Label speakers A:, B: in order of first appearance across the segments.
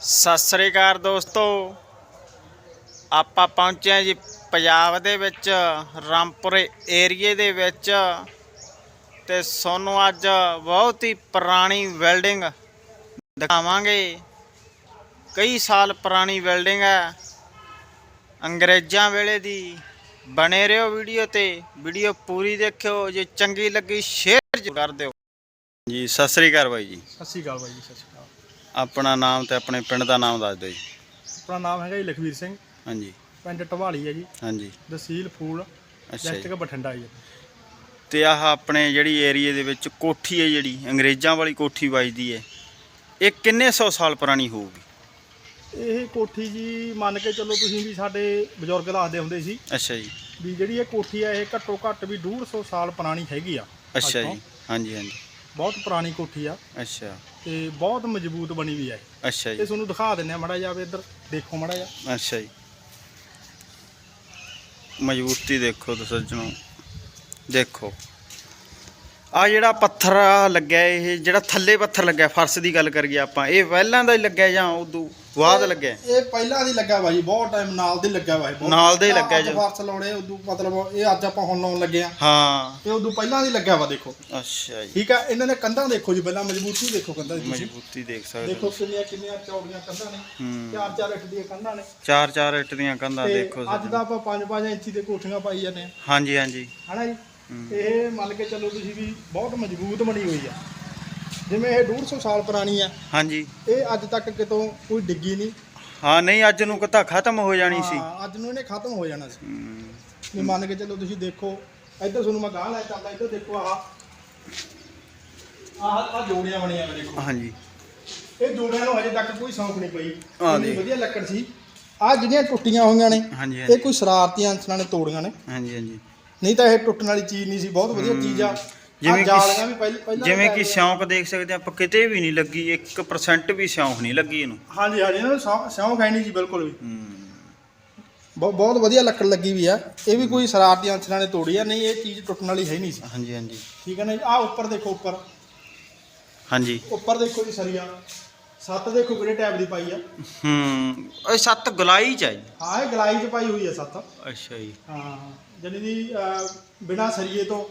A: ਸਤਿ ਸ੍ਰੀ ਅਕਾਲ ਦੋਸਤੋ। ਆਪਾਂ ਪਹੁੰਚੇ ਹਾਂ ਜੀ ਪੰਜਾਬ ਦੇ ਵਿੱਚ ਰਾਮਪੁਰ ਏਰੀਏ ਦੇ ਵਿੱਚ। ਤੇ ਤੁਹਾਨੂੰ ਅੱਜ ਬਹੁਤ ਹੀ ਪੁਰਾਣੀ ਬਿਲਡਿੰਗ ਦਿਖਾਵਾਂਗੇ। ਕਈ ਸਾਲ ਪੁਰਾਣੀ ਬਿਲਡਿੰਗ ਹੈ। ਅੰਗਰੇਜ਼ਾਂ ਵੇਲੇ ਦੀ ਬਣੇ ਰਹੋ ਵੀਡੀਓ ਤੇ। ਵੀਡੀਓ ਪੂਰੀ ਦੇਖਿਓ ਜੇ ਚੰਗੀ ਲੱਗੀ ਸ਼ੇਅਰ ਕਰ ਦਿਓ। ਜੀ ਸਤਿ ਸ੍ਰੀ ਅਕਾਲ ਬਾਈ ਜੀ।
B: ਸਤਿ ਸ਼੍ਰੀ ਅਕਾਲ ਬਾਈ ਜੀ ਸਤਿ ਸ਼੍ਰੀ ਅਕਾਲ।
A: ਆਪਣਾ ਨਾਮ ਤੇ ਆਪਣੇ ਪਿੰਡ ਦਾ ਨਾਮ ਦੱਸ ਦਿਓ ਜੀ।
B: ਆਪਣਾ ਨਾਮ ਹੈਗਾ ਜੀ ਲਖਵੀਰ ਸਿੰਘ।
A: ਹਾਂਜੀ।
B: ਪਿੰਡ ਢਵਾਲੀ ਹੈ ਜੀ।
A: ਹਾਂਜੀ।
B: ਤਹਿਸੀਲ ਫੂਲ
A: ਅੱਛਾ ਜੀ।
B: ਡਿਸਟ੍ਰਿਕਟ ਬਠਿੰਡਾ ਜੀ।
A: ਤੇ ਆਹ ਆਪਣੇ ਜਿਹੜੀ ਏਰੀਏ ਦੇ ਵਿੱਚ ਕੋਠੀ ਹੈ ਜਿਹੜੀ ਅੰਗਰੇਜ਼ਾਂ ਵਾਲੀ ਕੋਠੀ ਵੱਜਦੀ ਹੈ। ਇਹ ਕਿੰਨੇ ਸੌ ਸਾਲ ਪੁਰਾਣੀ ਹੋਊਗੀ?
B: ਇਹ ਕੋਠੀ ਜੀ ਮੰਨ ਕੇ ਚੱਲੋ ਤੁਸੀਂ ਵੀ ਸਾਡੇ ਬਜ਼ੁਰਗ ਦੱਸਦੇ ਹੁੰਦੇ ਸੀ।
A: ਅੱਛਾ ਜੀ।
B: ਵੀ ਜਿਹੜੀ ਇਹ ਕੋਠੀ ਆ ਇਹ ਘੱਟੋ ਘੱਟ ਵੀ 150 ਸਾਲ ਪੁਰਾਣੀ ਹੈਗੀ ਆ। ਅੱਜ
A: ਅੱਛਾ
B: ਤੋਂ।
A: ਜੀ ਹਾਂਜੀ ਹਾਂਜੀ।
B: ਬਹੁਤ ਪੁਰਾਣੀ ਕੋਠੀ ਆ।
A: ਅੱਛਾ।
B: ਤੇ ਬਹੁਤ ਮਜ਼ਬੂਤ ਬਣੀ ਵੀ ਆ ਇਹ।
A: ਅੱਛਾ
B: ਇਹ
A: ਜੀ
B: ਤੁਹਾਨੂੰ ਦਿਖਾ ਦਿੰਨੇ ਆ ਮੜਾ ਜਾਵੇ ਇੱਧਰ ਦੇਖੋ ਮੜਾ ਜਾ
A: ਅੱਛਾ ਜੀ। ਮਜ਼ਬੂਤੀ ਦੇਖੋ ਤੁਸੀਂ ਸੱਜਣੋ। ਦੇਖੋ। ਆ ਜਿਹੜਾ ਪੱਥਰ ਲੱਗਿਆ ਇਹ ਜਿਹੜਾ ਥੱਲੇ ਪੱਥਰ ਲੱਗਿਆ ਫਰਸ਼ ਦੀ ਗੱਲ ਕਰੀਏ ਆਪਾਂ। ਇਹ ਪਹਿਲਾਂ ਦਾ ਹੀ ਲੱਗਿਆ ਜਾਂ ਉਦੋਂ ਬਾਅਦ ਲੱਗਿਆ?
B: ਇਹ ਪਹਿਲਾਂ ਦੀ ਲੱਗਾ ਜੀ ਬਹੁਤ ਟਾਈਮ ਨਾਲ ਦੀ ਲੱਗਾ ਇਹ
A: ਨਾਲ ਦਾ ਹੀ ਲੱਗਾ ਜੀ।
B: ਫਰਸ ਲਾਉਣੇ ਉਦੋਂ ਮਤਲਬ ਇਹ ਅੱਜ ਆਪਾਂ ਹੁਣ ਲਾਉਣ ਲੱਗੇ ਆ।
A: ਹਾਂ।
B: ਇਹ ਉਦੋਂ ਪਹਿਲਾਂ ਦੀ ਲੱਗਾ ਵਾ ਦੇਖੋ।
A: ਅੱਛਾ ਜੀ।
B: ਠੀਕ ਆ ਇਹਨਾਂ ਨੇ ਕੰਧਾਂ ਦੇਖੋ ਜੀ ਪਹਿਲਾਂ ਮਜ਼ਬੂਤੀ ਦੇਖੋ ਕੰਧਾਂ ਦੀ
A: ਮਜ਼ਬੂਤੀ ਦੇਖ ਸਕਦੇ
B: ਦੇਖੋ ਕਿੰਨੀਆਂ ਕਿੰਨੀਆਂ ਚੌੜੀਆਂ ਕੰਧਾਂ ਨੇ
A: ਹੂੰ।
B: ਚਾਰ ਚਾਰ ਇੰਚ ਦੀਆਂ ਕੰਧਾਂ ਨੇ।
A: ਚਾਰ ਚਾਰ ਇੱਟ ਦੀਆਂ ਕੰਧਾਂ
B: ਤੇ
A: ਦੇਖੋ
B: ਅੱਜ ਦਾ ਆਪਾਂ 5-5 ਇੰਚੀ ਦੇ ਕੋਠੀਆਂ ਪਾਈ ਜਾਂਦੇ ਆ।
A: ਹਾਂਜੀ ਹਾਂਜੀ।
B: ਹਨਾ ਜੀ। ਇਹ ਮੰਨ ਕੇ ਚੱਲੋ ਤੁਸੀਂ ਵੀ ਬਹੁਤ ਮਜ਼ਬੂਤ ਬਣੀ ਹੋਈ ਆ। ਜਿਵੇਂ ਇਹ 150 ਸਾਲ ਪੁਰਾਣੀ ਆ।
A: ਹਾਂਜੀ।
B: ਇਹ ਅੱਜ ਤੱਕ ਕਿਤੋਂ ਕੋਈ ਡਿੱਗੀ ਨਹੀਂ।
A: ਹਾਂ ਨਹੀਂ ਅੱਜ ਨੂੰ ਕਿਤਾ ਖਤਮ ਹੋ ਜਾਣੀ ਸੀ।
B: ਹਾਂ, ਅੱਜ ਨੂੰ ਇਹਨੇ ਖਤਮ ਹੋ ਜਾਣਾ ਸੀ। ਵੀ ਮੰਨ ਕੇ ਚੱਲੋ ਤੁਸੀਂ ਦੇਖੋ ਇੱਧਰ ਤੁਹਾਨੂੰ ਮੈਂ ਗਾਹ ਲੈ ਚੱਲਦਾ ਇੱਧਰ ਦੇਖੋ ਆਹ। ਆਹ ਆਹ ਜੋੜੀਆਂ ਬਣੀਆਂ ਨੇ ਦੇਖੋ।
A: ਹਾਂਜੀ।
B: ਇਹ ਜੋੜਿਆਂ ਨੂੰ ਹਜੇ ਤੱਕ ਕੋਈ ਸੌਂਕ ਨਹੀਂ ਪਈ। ਇੰਨੀ। ਵਧੀਆ ਲੱਕੜ ਸੀ। ਆਹ ਜਿਹੜੀਆਂ ਟੁੱਟੀਆਂ ਹੋਈਆਂ ਨੇ ਇਹ ਕੋਈ ਸ਼ਰਾਰਤੀ ਅੰਸਰਾਂ ਨੇ ਤੋੜੀਆਂ ਨੇ।
A: ਹਾਂਜੀ ਹਾਂਜੀ।
B: ਨਹੀਂ ਤਾਂ ਇਹ ਟੁੱਟਣ ਵਾਲੀ ਚੀਜ਼ ਨਹੀਂ ਸੀ ਬਹੁਤ ਵਧੀਆ ਚੀਜ਼ ਆ।
A: ਜਿਵੇਂ ਕਿ
B: ਜਾਲੀਆਂ ਵੀ ਪਹਿਲਾਂ ਪਹਿਲਾਂ
A: ਜਿਵੇਂ ਕਿ। ਸਿਉਂਕ ਦੇਖ ਸਕਦੇ ਆਪਾਂ ਕਿਤੇ ਵੀ ਨਹੀਂ ਲੱਗੀ 1% ਵੀ ਸਿਉਂਕ ਨਹੀਂ ਲੱਗੀ ਇਹਨੂੰ।
B: ਹਾਂਜੀ ਹਾਂਜੀ ਇਹਨਾਂ ਨੂੰ ਸੌਂ- ਸਿਉਂਕ ਹੈ ਨਹੀਂ ਜੀ ਬਿਲਕੁਲ ਵੀ।
A: ਹੂੰ।
B: ਬਹੁਤ ਬਹੁਤ ਵਧੀਆ ਲੱਕੜ ਲੱਗੀ ਵੀ ਆ। ਇਹ ਵੀ ਕੋਈ ਸ਼ਰਾਰਤੀ ਅੰਸਰਾਂ ਨੇ ਤੋੜੀ ਆ ਨਹੀਂ ਇਹ ਚੀਜ਼ ਟੁੱਟਣ ਵਾਲੀ ਹੈ ਨਹੀਂ ਸੀ।
A: ਹਾਂਜੀ ਹਾਂਜੀ।
B: ਠੀਕ ਹੈ ਨਾ ਜੀ? ਆਹ ਉੱਪਰ ਦੇਖੋ ਉੱਪਰ।
A: ਹਾਂਜੀ।
B: ਉੱਪਰ ਦੇਖੋ ਜੀ ਸਰੀਆ। ਸੱਤ ਦੇਖੋ ਕਿਹੜੇ ਟਾਈਪ ਦੀ ਪਾਈ ਆ।
A: ਹੂੰ ਇਹ ਸੱਤ ਗੁਲਾਈ ਚ ਆ ਜੀ।
B: ਹਾਂ ਇਹ ਗਲਾਈ 'ਚ ਪਾਈ ਹੋਈ ਆ ਸੱਤ।
A: ਅੱਛਾ ਜੀ।
B: ਹਾਂ। ਜਾਨੀ ਦੀ ਬਿਨਾ ਸਰੀਏ ਤੋਂ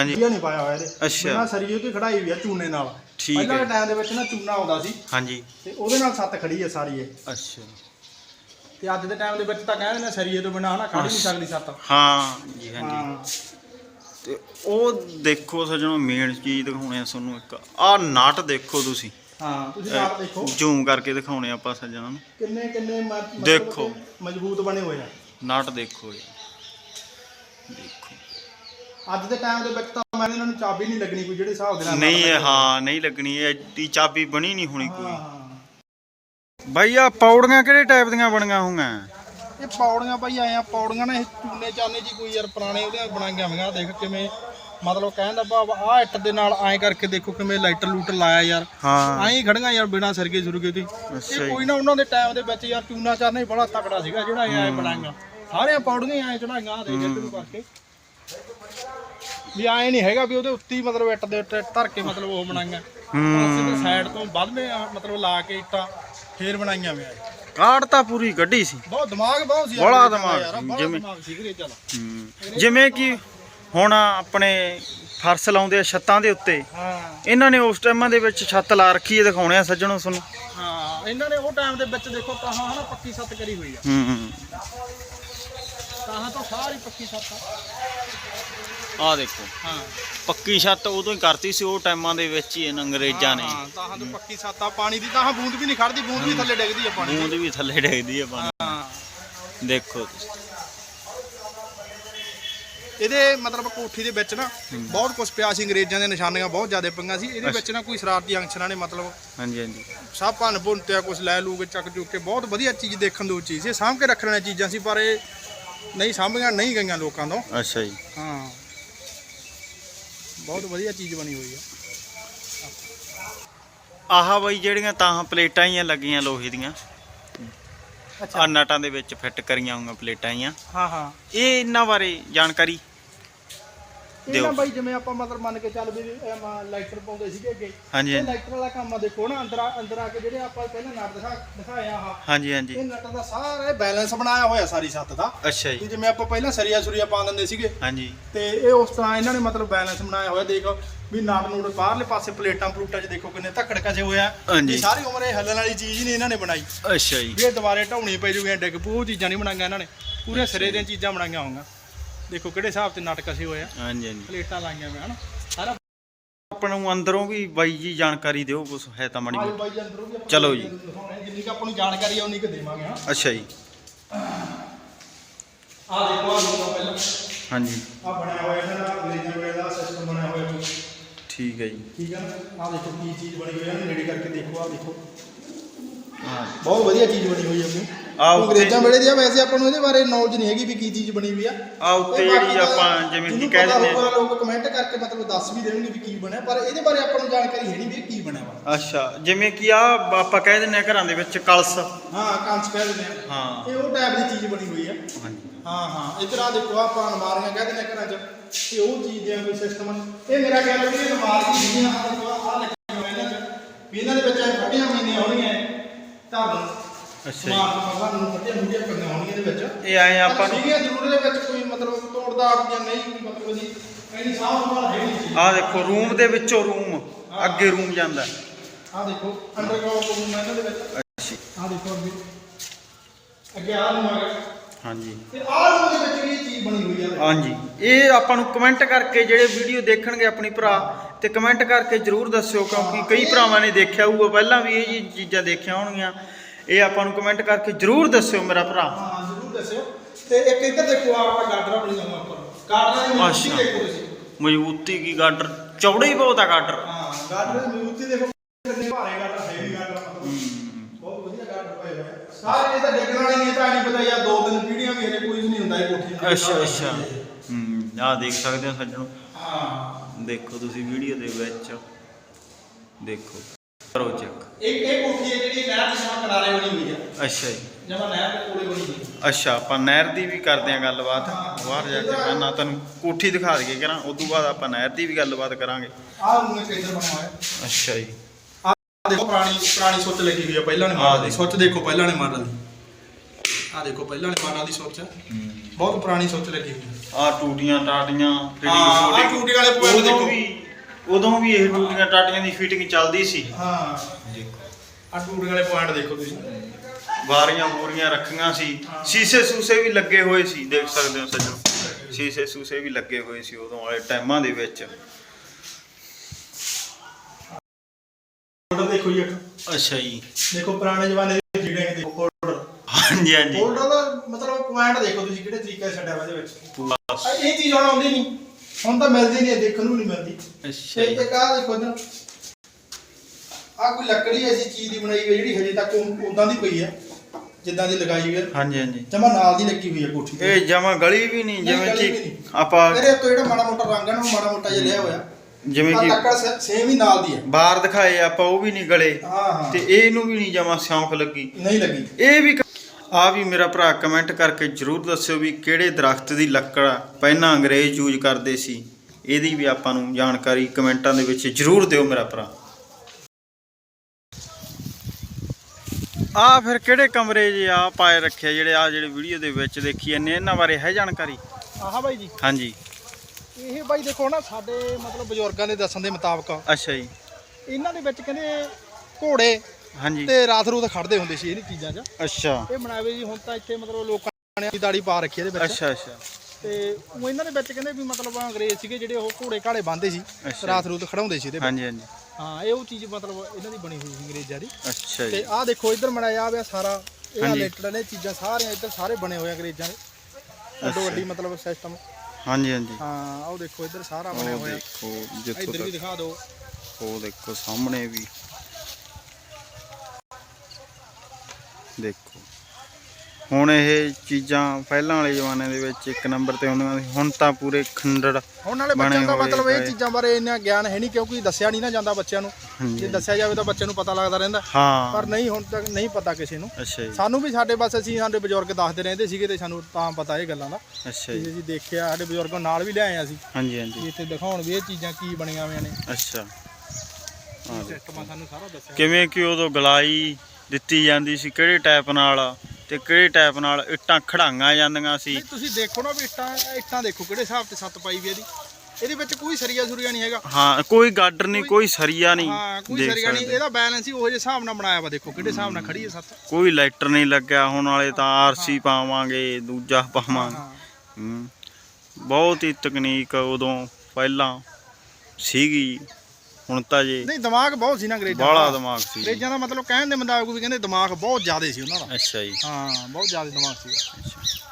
A: ਹਾਂਜੀ।
B: ਵਧੀਆ ਨਹੀਂ ਪਾਇਆ ਹੋਇਆ ਇਹਦੇ।
A: ਅੱਛਾ।
B: ਬਿਨਾ ਸਰੀਏ ਤੋਂ ਹੀ ਖੜਾਈ ਵੀ ਆ ਚੂਨੇ ਨਾਲ।
A: ਠੀਕ
B: ਪਹਿਲਾਂ
A: ਹੈ।
B: ਦੇ ਟਾਈਮ ਦੇ ਵਿੱਚ ਨਾ ਚੂਨਾ ਆਉਂਦਾ ਸੀ।
A: ਹਾਂਜੀ।
B: ਤੇ ਉਹਦੇ ਨਾਲ ਸੱਤ ਖੜੀ ਆ ਸਾਰੀ ਇਹ।
A: ਅੱਛਾ।
B: ਤੇ ਅੱਜ ਦੇ ਟਾਈਮ ਦੇ ਵਿੱਚ ਤਾਂ ਕਹਿੰਦੇ ਨੇ ਸਰੀਏ ਤੋਂ ਬਿਨਾ ਹਨਾ ਖੜ ਹੀ ਨਹੀਂ ਸਕਦੀ ਸੱਤ।
A: ਹਾਂ ਜੀ ਹਾਂਜੀ।
B: ਹਾਂ।
A: ਤੇ ਉਹ ਦੇਖੋ ਸਜਣੋ ਮੇਨ ਚੀਜ਼ ਦਿਖਾਉਣੇ ਆ ਤੁਹਾਨੂੰ ਇੱਕ। ਆਹ ਨਟ ਦੇਖੋ ਤੁਸੀਂ।
B: ਹਾਂ ਤੁਸੀਂ ਆਪ ਦੇਖੋ।
A: ਜ਼ੂਮ ਕਰਕੇ ਦਿਖਾਉਣੇ ਆਪਾਂ ਸੱਜਣਾਂ ਨੂੰ।
B: ਕਿੰਨੇ ਕਿੰਨੇ ਮ- ਮਤਲਬ
A: ਦੇਖੋ।
B: ਕਿ ਮਜ਼ਬੂਤ ਬਣੇ ਹੋਏ ਆ।
A: ਨਟ ਦੇਖੋ ਜੀ। ਦੇਖੋ।
B: ਅੱਜ ਦੇ ਟਾਈਮ ਦੇ ਵਿੱਚ ਤਾਂ ਮੈਂ ਇਹਨਾਂ ਨੂੰ ਚਾਬੀ ਨਹੀਂ ਲੱਗਣੀ ਕੋਈ ਜਿਹੜੇ ਹਿਸਾਬ ਦੇ ਨਾਲ
A: ਨਹੀਂ ਇਹ। ਹਾਂ ਨਹੀਂ ਲੱਗਣੀ ਇਹ ਐਡੀ ਚਾਬੀ ਬਣੀ ਨਹੀਂ ਹੋਣੀ ਕੋਈ।
B: ਹਾਂ।
A: ਬਾਈ ਆ ਪੌੜੀਆਂ ਕਿਹੜੇ ਟਾਈਪ ਦੀਆਂ ਬਣੀਆਂ ਹੋਈਆਂ?
B: ਇਹ ਪੌੜੀਆਂ ਭਾਈ ਆਏ ਆ ਪੌੜੀਆਂ ਨਾ ਇਹ ਚੂਨੇ ਚਾਨੇ ਜੀ ਕੋਈ ਯਾਰ ਪੁਰਾਣੇ ਉਹਦੇ ਬਣਾਈਆਂ ਹੋਈਆਂ ਦੇਖ ਕਿਵੇਂ ਮਤਲਬ ਕਹਿਣ ਦਾ ਭਾਵ ਆ ਇੱਟ ਦੇ ਨਾਲ ਐਂ ਕਰਕੇ ਦੇਖੋ ਕਿਵੇਂ ਲਾਈਟਰ ਲੂਟਰ ਲਾਇਆ ਯਾਰ।
A: ਹਾਂ।
B: ਐਂ ਹੀ ਖੜੀਆਂ ਯਾਰ ਬਿਨਾ ਸਰਗੇ ਸੁਰਗੇ ਦੀ
A: ਅੱਛਾ
B: ਇਹ
A: ਜੀ।
B: ਕੋਈ ਨਾ ਉਹਨਾਂ ਦੇ ਟਾਈਮ ਦੇ ਵਿੱਚ ਯਾਰ ਚੂਨਾ ਚਾਨਾ ਹੀ ਬੜਾ ਤਕੜਾ ਸੀਗਾ ਜਿਹੜਾ ਇਹ ਐਂ ਬਣਾਈਆਂ। ਸਾਰੀਆਂ ਪੌੜੀਆਂ ਐਂ ਚੜਾਈਆਂ ਦੇਖ ਇੱਧਰ ਨੂੰ ਕਰਕੇ ਵੀ ਐਂ ਨਹੀਂ ਹੈਗਾ ਵੀ ਉਹਦੇ ਉੱਤੇ ਹੀ ਮਤਲਬ ਇੱਟ ਦੇ ਉੱਤੇ ਧਰ ਕੇ ਮਤਲਬ ਉਹ ਬਣਾਈਆਂ। ਪਾਸੇ ਤੇ ਸਾਈਡ ਤੋਂ ਵੱਧਵੇਂ ਮਤਲਬ ਲਾ ਕੇ ਇੱਟਾਂ ਫੇਰ ਬਣਾਈਆਂ ਇਹ।
A: ਕਾੜ ਤਾਂ ਪੂਰੀ ਗੱਡੀ ਸੀ।
B: ਬਹੁਤ ਦਿਮਾਗ ਬਹੁਤ ਸੀ।
A: ਬੜਾ ਦਿਮਾਗ ਜਿਵੇਂ-। ਜਿਵੇਂ ਕਿ ਹੁਣ ਆਪਣੇ ਫਰਸ਼ ਲਾਉਂਦੇ ਆ ਛੱਤਾਂ ਦੇ ਉੱਤੇ।
B: ਹਾਂ।
A: ਇਹਨਾਂ ਨੇ ਉਸ ਟਾਈਮਾਂ ਦੇ ਵਿੱਚ ਛੱਤ ਲਾ ਰੱਖੀ ਹੈ ਦਿਖਾਉਣੇ ਆ ਸੱਜਣੋ ਤੁਹਾਨੂੰ।
B: ਹਾਂ ਇਹਨਾਂ ਨੇ ਉਹ ਟਾਈਮ ਦੇ ਵਿੱਚ ਦੇਖੋ ਤਾਂ ਹਨਾ ਪੱਕੀ ਸੱਤ ਕਰੀ ਹੋਈ ਆ।
A: ਹੂੰ।
B: ਤਾਂ ਤਾਂ ਸਾਰੀ ਪੱਕੀ ਸੱਤ ਆ।
A: ਆ ਦੇਖੋ।
B: ਹਾਂ।
A: ਪੱਕੀ ਛੱਤ ਉਦੋਂ ਹੀ ਕਰਤੀ ਸੀ ਉਹ ਟਾਈਮਾਂ ਦੇ ਵਿੱਚ ਹੀ ਇਹਨਾਂ ਅੰਗਰੇਜ਼ਾਂ ਨੇ।
B: ਹਾਂ ਤਾਂ ਤੋਂ ਪੱਕੀ ਸੱਤ ਆ। ਪਾਣੀ ਦੀ ਤਾਂ ਬੂੰਦ ਵੀ ਨਹੀਂ ਖੜਦੀ ਬੂੰਦ ਵੀ ਥੱਲੇ ਡਿੱਗਦੀ ਆ ਪਾਣੀ
A: ਬੂੰਦ ਵੀ ਥੱਲੇ ਡਿੱਗਦੀ ਹੈ ਪਾਣੀ
B: ਹਾਂ।
A: ਦੇਖੋ।
B: ਇਹਦੇ ਮਤਲਬ ਕੋਠੀ ਦੇ ਵਿੱਚ ਨਾ ਬਹੁਤ ਕੁਝ ਪਿਆ ਸੀ ਅੰਗਰੇਜ਼ਾਂ ਦੇ ਨਿਸ਼ਾਨੀਆਂ ਬਹੁਤ ਜ਼ਿਆਦਾ ਪਈਆਂ ਸੀ। ਇਹਦੇ ਵਿੱਚ ਨਾ ਕੋਈ ਸ਼ਰਾਰਤੀ ਅੰਸ਼ਰਾਂ ਨੇ ਮਤਲਬ
A: ਹਾਂਜੀ ਹਾਂਜੀ।
B: ਸਭ ਭੰਨ ਭੁੰਨ ਤੇ ਕੁਝ ਲੈ ਲੂ ਕੇ ਚੱਕ ਚੁੱਕ ਕੇ। ਬਹੁਤ ਵਧੀਆ ਚੀਜ਼ ਦੇਖਣ ਦੀ ਚੀਜ਼ ਸੀ ਸਾਂਭ ਕੇ ਰੱਖਣ ਵਾਲੀਆਂ ਚੀਜ਼ਾਂ ਸੀ ਪਰ ਇਹ ਨਹੀਂ ਸਾਂਭੀਆਂ ਨਹੀਂ ਗਈਆਂ ਲੋਕਾਂ ਤੋਂ।
A: ਅੱਛਾ ਜੀ।
B: ਹਾਂ। ਬਹੁਤ ਵਧੀਆ ਚੀਜ਼ ਬਣੀ ਹੋਈ ਆ।
A: ਆਹ ਬਈ ਜਿਹੜੀਆਂ ਤਾਂ ਪਲੇਟਾਂ ਹੀ ਆ ਲੱਗੀਆਂ ਲੋਹੇ ਦੀਆਂ ਆ ਨਟਾਂ ਦੇ ਵਿੱਚ ਫਿੱਟ ਕਰੀਆਂ ਹੋਈਆਂ ਪਲੇਟਾਂ ਹੀ ਆ
B: ਹਾਂ ਹਾਂ।
A: ਇਹ ਇਹਨਾਂ ਬਾਰੇ ਜਾਣਕਾਰੀ? ਦਿਓ।
B: ਇਹਨਾਂ ਬਾਈ ਜਿਵੇਂ ਆਪਾਂ ਮਤਲਬ ਮੰਨ ਕੇ ਚੱਲ ਵੀ ਲਾਈਟਰ ਪਾਉਂਦੇ ਸੀਗੇ ਅੱਗੇ।
A: ਹਾਂਜੀ
B: ਇਹ
A: ਹਾਂਜੀ।
B: ਲਾਈਟਰ ਵਾਲਾ ਕੰਮ ਆ ਦੇਖੋ ਨਾ ਅੰਦਰ ਆ- ਅੰਦਰ ਆ ਕੇ ਜਿਹੜੇ ਆਪਾਂ ਪਹਿਲਾਂ ਨਟ ਦਿਖਾ ਦਿਖਾਇਆ ਆਹ।
A: ਹਾਂਜੀ ਹਾਂਜੀ।
B: ਇਹ ਨਟ ਦਾ ਸਾਰਾ ਬੈਲੈਂਸ ਬਣਾਇਆ ਹੋਇਆ ਸਾਰੀ ਛੱਤ ਦਾ।
A: ਅੱਛਾ
B: ਵੀ
A: ਜੀ
B: ਜਿਵੇਂ ਆਪਾਂ ਪਹਿਲਾਂ ਸਰੀਆ ਸੁਰੀਆ ਪਾ ਦਿੰਦੇ ਸੀਗੇ
A: ਹਾਂਜੀ।
B: ਤੇ ਇਹ ਉਸ ਤਰ੍ਹਾਂ ਇਹਨਾਂ ਨੇ ਮਤਲਬ ਬੈਲੈਂਸ ਬਣਾਇਆ ਹੋਇਆ ਦੇਖੋ ਵੀ ਨਾੜ ਨੂੜ ਬਾਹਰਲੇ ਪਾਸੇ ਪਲੇਟਾਂ ਪਲੂਟਾਂ 'ਚ ਦੇਖੋ ਕਿੰਨੇ ਧੱਕੜ ਕਸੇ ਹੋਏ ਆ।
A: ਹਾਂਜੀ।
B: ਇਹ ਸਾਰੀ ਉਮਰ ਇਹ ਹੱਲਣ ਵਾਲੀ ਚੀਜ਼ ਹੀ ਨਹੀਂ ਇਹਨਾਂ ਨੇ ਬਣਾਈ।
A: ਅੱਛਾ ਜੀ।
B: ਵੀ ਇਹ ਦੁਬਾਰੇ ਢਾਉਣੀ ਪੈ ਜੂਗੀ ਡਿੱਗ ਪੂ ਉਹ ਚੀਜ਼ਾਂ ਨਹੀਂ ਬਣਾਈਆਂ ਇਹਨਾਂ ਨੇ। ਪੂਰੇ ਸਿਰੇ ਦੀਆਂ ਚੀਜ਼ਾਂ ਬਣਾਈਆਂ ਹੋਈਆਂ। ਦੇਖੋ ਕਿਹੜੇ ਹਿਸਾਬ ਤੇ ਨਟ ਕਸੇ ਹੋਏ ਆ।
A: ਹਾਂਜੀ ਹਾਂਜੀ।
B: ਪਲੇਟਾਂ ਲਾਈਆਂ ਹੋਈਆਂ ਹਨ? ਸਾਰਾ
A: ਆਪਾਂ ਨੂੰ ਅੰਦਰੋਂ ਵੀ ਬਾਈ ਜੀ ਜਾਣਕਾਰੀ ਦਿਓ ਕੁਛ ਹੈ ਤਾਂ ਮਾੜੀ
B: ਆਜੋ
A: ਮੋਟੀ।
B: ਬਾਈ ਜੀ ਅੰਦਰੋਂ ਵੀ ਆਪਾਂ
A: ਚਲੋ ਜੀ।
B: ਦਿਖਾਉਣੇ ਆ, ਜਿੰਨੀ ਕੁ ਆਪਾਂ ਨੂੰ ਜਾਣਕਾਰੀ ਆ ਉਨੀ ਕੁ ਦੇਵਾਂਗੇ ਹਾਂ
A: ਅੱਛਾ ਜੀ।
B: ਆ ਦੇਖੋ ਆ ਲੋਕਾਂ ਪਹਿਲਾਂ।
A: ਹਾਂਜੀ।
B: ਆ ਬਣਿਆ ਹੋਇਆ ਇਹਨਾਂ ਦਾ ਅੰਗਰੇਜ਼ਾਂ ਵੇਲੇ ਦਾ ਸਿਸਟਮ ਬਣਿਆ ਹੋਇਆ ਕੋਈ।
A: ਠੀਕ ਹੈ ਜੀ।
B: ਠੀਕ ਹੈ ਨਾ? ਆ ਦੇਖੋ ਕੀ ਚੀਜ਼ ਬਣੀ ਹੋਈ ਹੈ ਨੇੜੇ ਕਰਕੇ ਦੇਖੋ ਆ ਦੇਖੋ।
A: ਹਾਂ।
B: ਬਹੁਤ ਵਧੀਆ ਚੀਜ਼ ਬਣੀ ਹੋਈ ਹੈ ਆਪਣੀ।
A: ਉੱਤੇ-
B: ਅੰਗਰੇਜ਼ਾਂ ਵੇਲੇ ਦੀ ਆ ਵੈਸੇ ਆਪਾਂ ਨੂੰ ਇਹਦੇ ਬਾਰੇ ਨੌਲੇਜ ਨਹੀਂ ਹੈਗੀ ਵੀ ਕੀ ਚੀਜ਼ ਬਣੀ ਹੋਈ ਆ।
A: ਆ ਉੱਤੇ ਜਿਹੜੀ ਆਪਾਂ ਜਿਵੇਂ ਕਿ ਕਹਿ ਦਿੰਦੇ
B: ਹੋਊਗਾ ਲੋਕ ਕਮੈਂਟ ਕਰਕੇ ਮਤਲਬ ਦੱਸ ਵੀ ਦੇਣਗੇ ਵੀ ਕੀ ਬਣਿਆ ਪਰ ਇਹਦੇ ਬਾਰੇ ਆਪਾਂ ਨੂੰ ਜਾਣਕਾਰੀ ਹੈ ਨਹੀਂ ਵੀ ਕੀ ਬਣਿਆ ਵਾ।
A: ਅੱਛਾ ਜਿਵੇਂ ਕਿ ਆ ਆਪਾਂ ਕਹਿ ਦਿੰਦੇ ਆ ਘਰਾਂ ਦੇ ਵਿੱਚ ਕਲਸ।
B: ਹਾਂ ਕੰਚ ਕਹਿ ਦਿੰਦੇ ਆ।
A: ਹਾਂ।
B: ਇਹ ਉਹ ਟਾਈਪ ਦੀ ਚੀਜ਼ ਬਣੀ ਹੋਈ ਆ।
A: ਹਾਂਜੀ।
B: ਹਾਂ ਹਾਂ ਇੱਧਰ ਆ ਦੇਖੋ ਆਪਾਂ ਅਲਮਾਰੀਆਂ ਕਹਿ ਦਿੰਦੇ ਆ ਘਰਾਂ 'ਚ। ਉਹ ਚੀਜ਼ ਦੇ ਕੋਈ ਸਿਸਟਮ ਇਹ ਮੇਰਾ ਲਓ ਕਿ ਇਹ ਅਲਮਾਰੀ ਜਿਹੜੀਆਂ ਆ ਦੇਖੋ ਆ ਲੱਗੀਆਂ ਹੋਈਆਂ ਇਹਨਾਂ 'ਚ। ਵੀ ਇਹਨਾਂ ਦੇ ਵਿੱਚ ਫੱਟੀਆਂ ਮਹੀਨੀਆਂ ਹੋਣਗੀਆਂ। ਤਾਂ
A: ਅੱਛਾ
B: ਸਮਾਨ ਸਮਾਨ ਨੂੰ ਫੱਟੀਆਂ ਮੁੰਡੀਆਂ ਪਈਆਂ ਹੋਣਗੀਆਂ ਇਹਦੇ ਵਿੱਚ।
A: ਇਹ ਆਏ ਆਪਾਂ ਨੂੰ
B: ਸੀਗੀਆਂ ਜ਼ਰੂਰ ਦੇ ਵਿੱਚ ਕੋਈ ਮਤਲਬ ਤੋੜਦਾ ਜਾਂ ਨਹੀਂ ਕੋਈ ਮਤਲਬ ਜੀ ਐਨੀ ਸਾਫ਼ ਸਫ਼ਾਈ ਹੈ ਨਹੀਂ ਸੀ।
A: ਆ ਦੇਖੋ ਰੂਮ ਦੇ ਵਿੱਚੋਂ ਰੂਮ ਅੱਗੇ ਰੂਮ ਜਾਂਦਾ।
B: ਆ ਦੇਖੋ ਅੰਡਰਗਰਾਉਂਡ ਰੂਮ ਹੈ ਇਹਨਾਂ ਦੇ ਵਿੱਚ।
A: ਅੱਛਾ
B: ਆ ਦੇਖੋ ਅੱਗੇ। ਅੱਗੇ ਆ ਨੂੰ ਆ ਗਿਆ।
A: ਹਾਂਜੀ।
B: ਤੇ ਆ ਰੂਮ ਦੇ ਵਿੱਚ ਵੀ ਇਹ ਚੀਜ਼ ਬਣੀ ਹੋਈ ਆ ਦੇਖੋ।
A: ਹਾਂਜੀ। ਇਹ ਆਪਾਂ ਨੂੰ ਕਮੈਂਟ ਕਰਕੇ ਜਿਹੜੇ ਵੀਡੀਓ ਦੇਖਣਗੇ ਆਪਣੀ ਭਰਾ ਤੇ ਕਮੈਂਟ ਕਰਕੇ ਜਰੂਰ ਦੱਸਿਓ ਕਿਉਂਕਿ ਕਈ ਭਰਾਵਾਂ ਨੇ ਦੇਖਿਆ ਹੋਊਗਾ ਪਹਿਲਾਂ ਵੀ ਇਹ ਚੀਜ਼ਾਂ ਦੇਖਿਆ ਹੋਣਗੀਆਂ। ਇਹ ਆਪਾਂ ਨੂੰ ਕਮੈਂਟ ਕਰਕੇ ਜਰੂਰ ਦੱਸਿਓ ਮੇਰਾ ਭਰਾ।
B: ਹਾਂ ਜ਼ਰੂਰ ਦੱਸਿਓ। ਤੇ ਇੱਕ ਇੱਧਰ ਦੇਖੋ ਆਪਾਂ ਗਾਡਰਾ ਬਣੀ ਹੋਈ ਉੱਪਰ। ਗਾਡਰਾ ਦੀ
A: ਅੱਛਾ।
B: ਦੇਖੋ ਤੁਸੀਂ।
A: ਮਜ਼ਬੂਤੀ ਕੀ ਗਾਡਰ? ਚੌੜਾ ਹੀ ਬਹੁਤ ਆ ਗਾਡਰ।
B: ਹਾਂ ਗਾਡਰਾ ਦੀ ਮੂਰਤੀ ਦੇਖੋ ਕਿੰਨੇ ਭਾਰੇ ਗਾਡਰ ਹੈਵੀ ਗਾਡਰ ਮਤਲਬ ਬਹੁਤ ਵਧੀਆ ਗਾਡਰ ਹੋਏ ਆ। ਸਾਰੇ ਇਹ ਤਾਂ ਡਿੱਗਣ ਵਾਲੇ ਨਹੀਂ ਤਾਂ ਨਹੀਂ ਪਤਾ ਯਾਰ ਦੋ ਦਿਨ ਪੀੜੀਆਂ ਵੀ ਹਲੇ ਕੋਈ ਨਹੀਂ ਹੁੰਦਾ ਇਹ ਕੋਠੀ।
A: ਅੱਛਾ ਅੱਛਾ। ਹੂੰ ਆ ਦੇਖ ਸਕਦੇ ਹੋ ਸੱਜਣੋ।
B: ਹਾਂ।
A: ਦੇਖੋ ਤੁਸੀਂ ਵੀਡੀਓ ਦੇ ਵਿੱਚ। ਦੇਖੋ। ਕਰੋ ਚੈੱਕ
B: ਇੱਕ ਇਹ ਕੋਠੀ ਹੈ ਜਿਹੜੀ ਨਹਿਰ ਦੇ ਜਮਾ ਕਿਨਾਰੇ ਬਣੀ ਹੋਈ ਆ।
A: ਅੱਛਾ ਜੀ।
B: ਜਮਾ ਨਹਿਰ ਦੇ ਕੋਲੇ ਬਣੀ ਹੋਈ ਆ।
A: ਅੱਛਾ ਆਪਾਂ ਨਹਿਰ ਦੀ ਵੀ ਕਰਦੇ ਆਂ ਗੱਲਬਾਤ। ਬਾਹਰ ਜਾ ਕੇ ਮੈਂ ਨਾ ਤੁਹਾਨੂੰ ਕੋਠੀ ਦਿਖਾ ਦਈਏ ਕਰਾਂ ਉਸ ਤੋਂ ਬਾਅਦ ਆਪਾਂ ਨਹਿਰ ਦੀ ਵੀ ਗੱਲਬਾਤ ਕਰਾਂਗੇ।
B: ਆਹ ਇੱਧਰ ਬਣਿਆ ਹੋਇਆ।
A: ਅੱਛਾ ਜੀ।
B: ਆਹ ਦੇਖੋ ਪੁਰਾਣੀ ਪੁਰਾਣੀ ਸੁੱਚ ਲੱਗੀ ਹੋਈ ਆ ਪਹਿਲਾਂ ਨੇ
A: ਆਹ
B: ਮਾਡਲ ਦੀ
A: ਦੇਖੋ।
B: ਸੁੱਚ ਦੇਖੋ ਪਹਿਲਾਂ ਨੇ ਮਾਡਲ ਦੀ। ਆਹ ਦੇਖੋ ਪਹਿਲਾਂ ਨੇ ਮਾਡਲ ਦੀ ਸੁੱਚ ਬਹੁਤ ਪੁਰਾਣੀ ਸੁੱਚ ਲੱਗੀ ਹੋਈ ਆ।
A: ਆ ਟੂਟੀਆਂ ਟਾਟੀਆਂ
B: ਹਾਂ, ਆਹ
A: ਛੋਟੀ-
B: ਟੂਟੀ ਵਾਲੇ
A: ਉਦੋਂ
B: ਦੇਖੋ।
A: ਉਦੋਂ ਵੀ ਇਹ ਟੂਟੀਆਂ ਟਾਟੀਆਂ ਦੀ ਫਿਟਿੰਗ ਚੱਲਦੀ ਸੀ।
B: ਹਾਂ। ਆਹ ਟੂਟੀ ਵਾਲੇ ਪੁਆਇੰਟ ਦੇਖੋ ਤੁਸੀਂ।
A: ਬਾਰੀਆਂ ਬੂਰੀਆਂ ਰੱਖੀਆਂ ਸੀ। ਸ਼ੀਸ਼ੇ ਸੂਸੇ ਵੀ ਲੱਗੇ ਹੋਏ ਸੀ ਦੇਖ ਸਕਦੇ ਹੋ ਸੱਜਣੋ। ਸ਼ੀਸ਼ੇ ਸੂਸੇ ਵੀ ਲੱਗੇ ਹੋਏ ਸੀ ਉਦੋਂ ਵਾਲੇ ਟਾਈਮਾਂ ਦੇ ਵਿੱਚ।
B: ਹੋਲਡਰ ਦੇਖੋ ਜੀ ਇੱਕ।
A: ਅੱਛਾ ਜੀ।
B: ਦੇਖੋ ਪੁਰਾਣੇ ਜ਼ਮਾਨੇ ਦੇ ਜਿਹੜੇ ਨੇ ਦੇਖੋ ਹੋਲਡਰ
A: ਹਾਂਜੀ ਹਾਂਜੀ।
B: ਹੋਲਡਰ ਦਾ ਮਤਲਬ ਪੁਆਇੰਟ ਦੇਖੋ ਤੁਸੀਂ ਕਿਹੜੇ ਤਰੀਕੇ ਨਾਲ ਛੱਡਿਆ ਵਾ ਇਹਦੇ ਵਿੱਚ। ਇਹ ਚੀਜ਼ ਹੁਣ ਆਉਂਦੀ ਨਹੀਂ ਹੁਣ ਤਾਂ ਮਿਲਦੀ ਨਹੀਂ ਦੇਖਣ ਨੂੰ ਨਹੀਂ ਮਿਲਦੀ।
A: ਅੱਛਾ
B: ਤੇ
A: ਜੀ।
B: ਇੱਕ ਆਹ ਦੇਖੋ ਨਾ ਆ ਕੋਈ ਲੱਕੜੀ ਐਸੀ ਚੀਜ਼ ਦੀ ਬਣਾਈ ਹੋਈ ਜਿਹੜੀ ਹਜੇ ਤੱਕ ਉਦਾਂ ਦੀ ਪਈ ਹੈ ਜਿੱਦਾਂ ਦੀ ਲਗਾਈ ਹੋਈ ਹੈ
A: ਹਾਂਜੀ ਹਾਂਜੀ।
B: ਜਮਾ ਨਾਲ ਦੀ ਲੱਗੀ ਹੋਈ ਹੈ ਕੋਠੀ ਤੇ।
A: ਇਹ ਜਮਾ ਗਲੀ ਵੀ ਨਹੀਂ
B: ਨਹੀਂ,
A: ਜਿਵੇਂ
B: ਗਲੀ ਵੀ
A: ਕਿ
B: ਨਹੀਂ।
A: ਆਪਾਂ
B: ਇਹਦੇ ਉੱਤੇ ਜਿਹੜਾ ਮਾੜਾ ਮੋਟਾ ਰੰਗ ਹੈ ਨਾ ਉਹ ਮਾੜਾ ਮੋਟਾ ਜਿਹਾ ਲਿਆ ਹੋਇਆ।
A: ਜਿਵੇਂ
B: ਆ
A: ਕਿ
B: ਲੱਕੜ ਸੇਮ ਹੀ ਨਾਲ ਦੀ ਹੈ
A: ਬਾਹਰ ਦਿਖਾਏ ਆਪਾਂ ਉਹ ਵੀ ਨਹੀਂ ਗਲੇ।
B: ਹਾਂ ਹਾਂ।
A: ਤੇ ਇਹਨੂੰ ਵੀ ਨਹੀਂ ਜਮਾ ਸਿਉਂਕ ਲੱਗੀ।
B: ਨਹੀਂ ਲੱਗੀ।
A: ਇਹ ਵੀ ਆ ਵੀ ਮੇਰਾ ਭਰਾ ਕਮੈਂਟ ਕਰਕੇ ਜਰੂਰ ਦੱਸਿਓ ਵੀ ਕਿਹੜੇ ਦਰਖਤ ਦੀ ਲੱਕੜ ਪਹਿਲਾਂ ਅੰਗਰੇਜ਼ ਯੂਜ਼ ਕਰਦੇ ਸੀ। ਇਹਦੀ ਵੀ ਆਪਾਂ ਨੂੰ ਜਾਣਕਾਰੀ ਕਮੈਂਟਾਂ ਦੇ ਵਿੱਚ ਜਰੂਰ ਦਿਓ ਮੇਰਾ ਭਰਾ। ਆ ਫਿਰ ਕਿਹੜੇ ਕਮਰੇ ਜੀ ਆ ਪਾਏ ਰੱਖੇ ਜਿਹੜੇ ਆ ਜਿਹੜੇ ਵੀਡੀਓ ਦੇ ਵਿੱਚ ਦੇਖੀ ਜਾਂਦੇ ਇਹਨਾਂ ਬਾਰੇ ਹੈ ਜਾਣਕਾਰੀ?
B: ਆਹ ਬਾਈ ਜੀ।
A: ਹਾਂਜੀ।
B: ਇਹ ਬਾਈ ਦੇਖੋ ਨਾ ਸਾਡੇ ਮਤਲਬ ਬਜ਼ੁਰਗਾਂ ਦੇ ਦੱਸਣ ਦੇ ਮੁਤਾਬਕ
A: ਅੱਛਾ ਜੀ।
B: ਇਹਨਾਂ ਦੇ ਵਿੱਚ ਕਹਿੰਦੇ ਘੋੜੇ
A: ਹਾਂਜੀ।
B: ਤੇ ਰਾਤ ਰੂਤ ਖੜਦੇ ਹੁੰਦੇ ਸੀ ਇਹ ਚੀਜ਼ਾਂ 'ਚ।
A: ਅੱਛਾ।
B: ਇਹ ਬਣਾਵੇ ਜੀ ਹੁਣ ਤਾਂ ਇੱਥੇ ਮਤਲਬ ਲੋਕਾਂ ਨੇ ਦਾੜੀ ਪਾ ਰੱਖੀ ਇਹਦੇ ਵਿੱਚ।
A: ਅੱਛਾ ਅੱਛਾ।
B: ਤੇ ਉਹ ਇਹਨਾਂ ਦੇ ਵਿੱਚ ਕਹਿੰਦੇ ਵੀ ਮਤਲਬ ਅੰਗਰੇਜ਼ ਸੀਗੇ ਜਿਹੜੇ ਉਹ ਘੋੜੇ ਘਾੜੇ ਬੰਨਦੇ ਸੀ। ਰਾਤ ਰੂਤ ਖੜਾਉਂਦੇ ਸੀ ਇਹਦੇ ਵਿੱਚ।
A: ਹਾਂਜੀ ਹਾਂਜੀ।
B: ਹਾਂ ਇਹ ਉਹ ਚੀਜ਼ ਮਤਲਬ ਇਹਨਾਂ ਦੀ ਬਣੀ ਹੋਈ ਸੀ ਅੰਗਰੇਜ਼ਾਂ ਦੀ।
A: ਅੱਛਾ
B: ਤੇ
A: ਜੀ
B: ਆਹ ਦੇਖੋ ਇੱਧਰ ਬਣਾਇਆ ਹੋਇਆ ਸਾਰਾ ਇਹ। ਰਿਲੇਟਡ ਨੇ ਚੀਜ਼ਾਂ ਸਾਰੀਆਂ ਇੱਧਰ ਸਾਰੇ ਬਣੇ ਹੋਏ ਆ ਅੰਗਰੇਜ਼ਾਂ ਦੇ। ਵੱਡੋ। ਵੱਡੀ ਮਤਲਬ ਸਿਸਟਮ
A: ਹਾਂਜੀ ਹਾਂਜੀ।
B: ਹਾਂ ਆਹ ਦੇਖੋ ਇੱਧਰ ਸਾਰਾ ਬਣਿਆ ਹੋਇਆ
A: ਦੇਖੋ ਜਿੱਥੋਂ
B: ਇੱਧਰ ਵੀ ਦਿਖਾ ਦਿਓ।
A: ਉਹ ਦੇਖੋ ਸਾਹਮਣੇ ਵੀ ਦੇਖੋ। ਹੁਣ ਇਹ ਚੀਜ਼ਾਂ ਪਹਿਲਾਂ ਵਾਲੇ ਜ਼ਮਾਨੇ ਦੇ ਵਿੱਚ ਇੱਕ ਨੰਬਰ ਤੇ ਹੁੰਦੀਆਂ ਸੀ ਹੁਣ ਤਾਂ ਪੂਰੇ ਖੰਡੜ
B: ਹੁਣ
A: ਬਣੇ
B: ਬੱਚਿਆਂ ਦਾ ਮਤਲਬ ਇਹ। ਚੀਜ਼ਾਂ ਬਾਰੇ ਇੰਨਾ ਗਿਆਨ ਹੈ ਨਹੀਂ ਕਿਉਂਕਿ ਦੱਸਿਆ ਨਹੀਂ ਨਾ ਜਾਂਦਾ ਬੱਚਿਆਂ ਨੂੰ। ਜੇ ਦੱਸਿਆ ਜਾਵੇ ਤਾਂ ਬੱਚੇ ਨੂੰ ਪਤਾ ਲੱਗਦਾ ਰਹਿੰਦਾ। ਪਰ ਨਹੀਂ ਹੁਣ ਤੱਕ ਨਹੀਂ ਪਤਾ ਕਿਸੇ ਨੂੰ। ਸਾਨੂੰ ਵੀ ਸਾਡੇ ਬਸ ਅਸੀਂ ਸਾਡੇ ਬਜ਼ੁਰਗ ਦੱਸਦੇ ਰਹਿੰਦੇ ਸੀਗੇ ਤੇ ਸਾਨੂੰ ਤਾਂ ਪਤਾ ਇਹ ਗੱਲਾਂ ਦਾ।
A: ਅੱਛਾ ਜੀ।
B: ਦੇਖਿਆ ਸਾਡੇ ਬਜ਼ੁਰਗਾਂ ਨਾਲ ਵੀ ਲਿਆਏ ਆ ਅਸੀਂ।
A: ਹਾਂਜੀ ਹਾਂਜੀ।
B: ਇੱਥੇ ਦਿਖਾਉਣ ਵੀ ਇਹ ਚੀਜ਼ਾਂ ਕੀ ਬਣੀਆਂ ਹੋਈਆਂ ਨੇ।
A: ਅੱਛਾ। ਹਾਂ।
B: ਸਿਸਟਮ ਸਾਨੂੰ ਸਾਰਾ ਦੱਸਿਆ।
A: ਕਿਵੇਂ ਕਿ ਉਦੋਂ ਗਲਾਈ ਦਿੱਤੀ ਜਾਂਦੀ ਸੀ ਕਿਹੜੇ ਟਾਈਪ ਨਾਲ ਤੇ ਕਿਹੜੇ ਟਾਈਪ ਨਾਲ ਇੱਟਾਂ ਖੜਾਈਆਂ ਜਾਂਦੀਆਂ ਸੀ।
B: ਤੁਸੀਂ ਦੇਖੋ ਨਾ ਵੀ ਇੱਟਾਂ ਇੱਟਾਂ ਦੇਖੋ ਕਿਹੜੇ ਹਿਸਾਬ ਤੇ ਸੱਤ ਪਾਈ ਵੀ ਇਹਦੀ। ਇਹਦੇ ਵਿੱਚ ਕੋਈ ਸਰੀਆ ਸੁਰੀਆ ਨਹੀਂ ਹੈਗਾ।
A: ਹਾਂ ਕੋਈ ਗਾਡਰ ਨਹੀਂ ਕੋਈ ਸਰੀਆ ਨਹੀਂ
B: ਹਾਂ ਕੋਈ ਸਰੀਆ ਨਹੀਂ। ਇਹਦਾ ਬੈਲੈਂਸ ਹੀ ਉਹੋ ਜਿਹੇ ਹਿਸਾਬ ਨਾਲ ਬਣਾਇਆ ਵਾ ਦੇਖੋ ਕਿਹੜੇ ਹਿਸਾਬ ਨਾਲ ਖੜੀ ਹੈ ਸੱਤ।
A: ਕੋਈ ਲਾਈਟਰ ਨਹੀਂ ਲੱਗਿਆ ਹੁਣ ਵਾਲੇ ਤਾਂ ਆਰਸੀ ਪਾਵਾਂਗੇ ਦੂਜਾ ਪਾਵਾਂਗੇ। ਬਹੁਤ ਹੀ ਤਕਨੀਕ ਉਦੋਂ ਪਹਿਲਾਂ ਸੀਗੀ। ਹੁਣ ਤਾਂ ਜੇ
B: ਨਹੀਂ ਦਿਮਾਗ ਬਹੁਤ ਸੀ ਨਾ ਅੰਗਰੇਜ਼ਾਂ
A: ਬਾਹਲਾ
B: ਦਾ।
A: ਦਿਮਾਗ ਸੀ
B: ਅੰਗਰੇਜ਼ਾਂ ਦਾ ਮਤਲਬ ਕਹਿਣ ਦੇ ਮੁਤਾਬਕ ਵੀ ਕਹਿੰਦੇ ਦਿਮਾਗ ਬਹੁਤ ਜ਼ਿਆਦਾ ਸੀ ਉਹਨਾਂ ਦਾ।
A: ਅੱਛਾ ਜੀ।
B: ਹਾਂ ਬਹੁਤ ਜ਼ਿਆਦਾ ਦਿਮਾਗ ਸੀ
A: ਅੱਛਾ।